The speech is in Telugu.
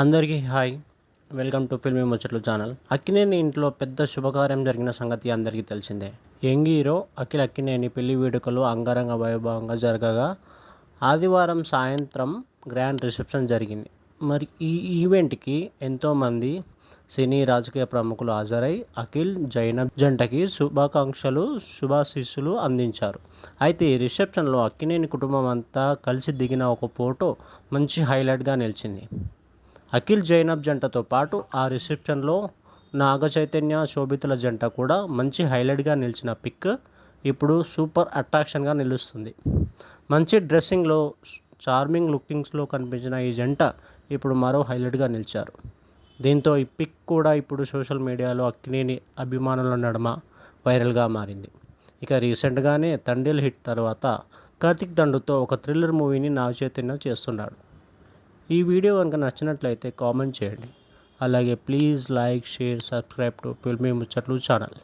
అందరికీ hi. Welcome to Filmy Muchatlu channel. Akkineni ఇంట్లో పెద్ద శుభకార్యం జరిగిన సంగతి అందరికీ తెలిసిందే. యంగ్ హీరో అఖిల్ అక్కినేని పెళ్ళి వేడుకలు అంగరంగ వైభవంగా జరగగా ఆదివారం సాయంత్రం గ్రాండ్ రిసెప్షన్ జరిగింది. మరి ఈ ఈవెంట్కి ఎంతోమంది సినీ రాజకీయ ప్రముఖులు హాజరై అఖిల్ జైనబ్ జంటకి శుభాకాంక్షలు శుభాశీస్సులు అందించారు. అయితే ఈ రిసెప్షన్లో అక్కినేని కుటుంబం అంతా కలిసి దిగిన ఒక ఫోటో మంచి హైలైట్గా నిలిచింది. అఖిల్ జైనబ్ జంటతో పాటు ఆ రిసెప్షన్లో నాగ చైతన్య శోభితుల జంట కూడా మంచి హైలైట్గా నిలిచిన పిక్ ఇప్పుడు సూపర్ అట్రాక్షన్గా నిలుస్తుంది. మంచి డ్రెస్సింగ్లో చార్మింగ్ లుకింగ్స్లో కనిపించిన ఈ జంట ఇప్పుడు మరో హైలైట్గా నిలిచారు. దీంతో ఈ పిక్ కూడా ఇప్పుడు సోషల్ మీడియాలో అక్కినేని అభిమానుల నడుమ వైరల్గా మారింది. ఇక రీసెంట్గానే తండేల్ హిట్ తర్వాత కార్తిక్ దండుతో ఒక థ్రిల్లర్ మూవీని నాగ చైతన్య చేస్తున్నాడు. ఈ వీడియో కనుక నచ్చినట్లయితే కామెంట్ చేయండి. అలాగే please like share subscribe to Filmy Muchatlu channel.